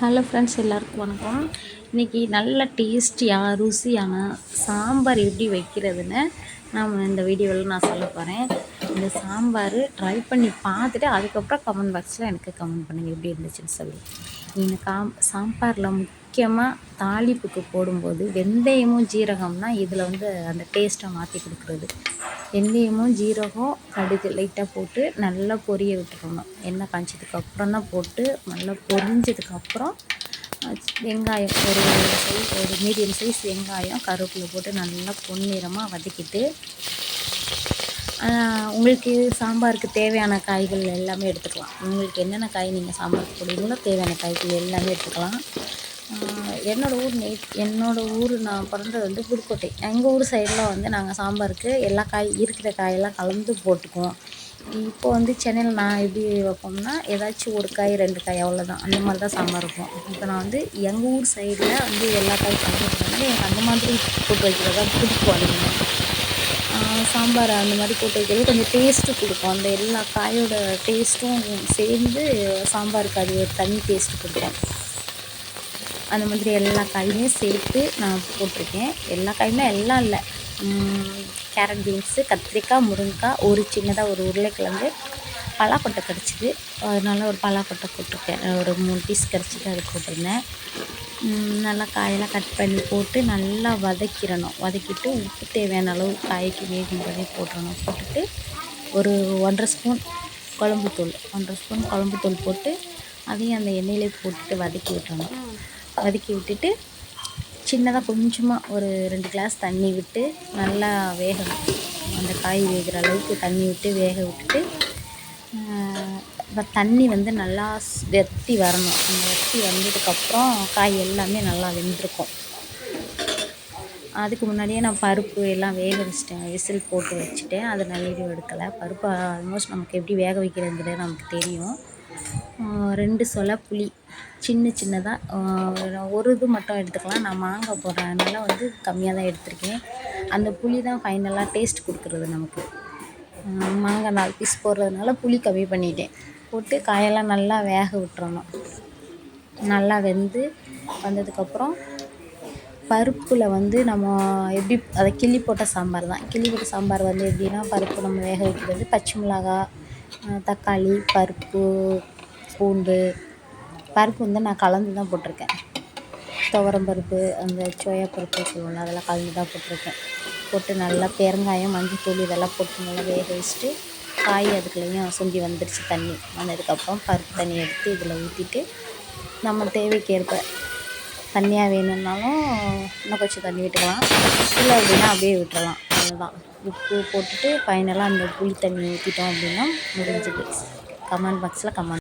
Hello friends எல்லாருக்கும் வணக்கம். இன்றைக்கி நல்ல டேஸ்டியாக ருசியான சாம்பார் எப்படி வைக்கிறதுன்னு நான் இந்த வீடியோவில் நான் சொல்ல போகிறேன் இந்த சாம்பார் ட்ரை பண்ணி பார்த்துட்டு அதுக்கப்புறம் கமெண்ட் பாக்ஸில் எனக்கு கமெண்ட் பண்ணுங்கள் எப்படி இருந்துச்சுன்னு சொல்லி. இந்த காம் சாம்பாரில் முக்கியமாக தாளிப்புக்கு போடும்போது வெந்தயமும் ஜீரகம்னா இதில் வந்து அந்த டேஸ்ட்டை மாற்றி கொடுக்குறது. வெந்தயமும் ஜீரகம் கடுகு லைட்டாக போட்டு நல்லா பொரிய விட்டுறணும். எண்ணெய் காய்ச்சதுக்கப்புறம் தான் போட்டு நல்லா பொரிஞ்சதுக்கப்புறம் வெங்காயம் ஒரு சைஸ் ஒரு மீடியம் சைஸ் வெங்காயம் கருவேப்பிலை போட்டு நல்லா பொன்னிறமாக வதக்கிட்டு உங்களுக்கு சாம்பாருக்கு தேவையான காய்கள் எல்லாமே எடுத்துக்கலாம். உங்களுக்கு என்னென்ன காய் நீங்கள் சாம்பாருக்கு போடுவீங்களோ தேவையான காய்கள் எல்லாமே எடுத்துக்கலாம். என்னோடய ஊர் நெய் என்னோடய ஊர் நான் பிறந்தது வந்து புதுக்கோட்டை. எங்கள் ஊர் சைடில் வந்து நாங்கள் சாம்பாருக்கு எல்லா காய் இருக்கிற காயெல்லாம் கலந்து போட்டுக்குவோம். இப்போ வந்து சென்னையில் நான் எப்படி வைப்போம்னா ஏதாச்சும் ஒரு காய் ரெண்டு காய் அவ்வளோதான் அந்த மாதிரி தான் சாம்பார் இருக்கும் இப்போ நான் வந்து எங்கள் ஊர் சைடில் வந்து எல்லா காய் கலந்து போட்டதுனால எனக்கு அந்த மாதிரி போட்டு வைக்கிறது தான். பிடிக்கும் அதிகமாக சாம்பார் அந்த மாதிரி போட்டு வைக்கிறது கொஞ்சம் டேஸ்ட்டு கொடுக்கும். அந்த எல்லா காயோட டேஸ்ட்டும் சேர்ந்து சாம்பாருக்கு அது ஒரு தனி டேஸ்ட்டு கொடுக்கும். அந்த மாதிரி எல்லா காயுமே சேர்த்து நான் போட்டிருக்கேன். எல்லா காயுமே எல்லாம் இல்லை. கேரட் பீன்ஸு கத்திரிக்காய் முருங்கைக்காய் ஒரு சின்னதாக ஒரு உருளைக்கிழங்கு பலாக்கொட்டை கிடச்சிது. அதனால ஒரு பலாக்கொட்டை போட்டிருக்கேன். ஒரு மூணு பீஸ் கிடச்சிட்டு அது போட்டிருந்தேன். நல்லா காயெல்லாம் கட் பண்ணி போட்டு நல்லா வதக்கிடணும். வதக்கிட்டு உப்பு தேவையான அளவு காய்க்கு வேகும்போதே போட்டுடணும். போட்டுட்டு ஒரு ஒன்றரை ஸ்பூன் குழம்புத்தூள் ஒன்றரை ஸ்பூன் குழம்புத்தூள் போட்டு அதையும் அந்த எண்ணெயிலே போட்டுட்டு வதக்கி விட்டுறணும் வதக்கி விட்டுட்டு சின்னதாக கொஞ்சமாக ஒரு ரெண்டு கிளாஸ் தண்ணி விட்டு நல்லா வேகணும். அந்த காய் வேகிற அளவுக்கு தண்ணி விட்டு வேக விட்டுட்டு இப்போ தண்ணி வந்து நல்லா வெத்தி வரணும். அந்த வெத்தி வந்ததுக்கப்புறம் காய் எல்லாமே நல்லா வெந்திருக்கும். அதுக்கு முன்னாடியே நான் பருப்பு எல்லாம் வேக வச்சிட்டேன். விசில் போட்டு வச்சுட்டேன். அதை நல்லியும் எடுக்கலை. பருப்பு ஆல்மோஸ்ட் நமக்கு எப்படி வேக வைக்கிறதுங்கிறது நமக்கு தெரியும். ரெண்டு சொலை புளி சின்ன சின்னதாக ஒரு இது மட்டும் எடுத்துக்கலாம். நான் மாங்காய் போடுறதுனால வந்து கம்மியாக தான் எடுத்திருக்கேன். அந்த புளி தான் ஃபைனலாக டேஸ்ட் கொடுக்குறது நமக்கு. மாங்காய் நாலு பீஸ் போடுறதுனால புளி கம்மி பண்ணிட்டேன். போட்டு காயெல்லாம் நல்லா வேக விட்டுறணும். நல்லா வெந்து வந்ததுக்கப்புறம் பருப்பில் வந்து நம்ம எப்படி அதை கிள்ளி போட்ட சாம்பார் தான். கிள்ளி போட்ட சாம்பார் வந்து எப்படின்னா பருப்பு நம்ம வேக வைக்கிறது பச்சை மிளகா தக்காளி பருப்பு பூண்டு பருப்பு வந்து நான் கலந்து தான் போட்டிருக்கேன். துவரம் பருப்பு அந்த சோயா பருப்பு சொல்லுவோம்ல அதெல்லாம் கலந்து தான் போட்டிருக்கேன். போட்டு நல்லா பெருங்காயம் மஞ்சத்தூள் இதெல்லாம் போட்டு நல்லா வேக வச்சுட்டு காய் அதுக்குள்ளேயும் சுண்டி வந்துடுச்சு தண்ணி. வந்ததுக்கப்புறம் பருப்பு தண்ணி எடுத்து இதில் ஊற்றிட்டு நம்ம தேவைக்கேற்ப தண்ணியாக வேணும்னாலும் இன்னும் கொஞ்சம் தண்ணி விட்டுக்கலாம். இல்லை அப்படின்னா அப்படியே விட்டுறலாம். அவ்வளோதான் உப்பு போட்டுட்டு ஃபைனலாக அந்த புளி தண்ணி ஊற்றிட்டோம் அப்படின்னா முடிஞ்சது. கமெண்ட் பாக்ஸில் கமெண்ட்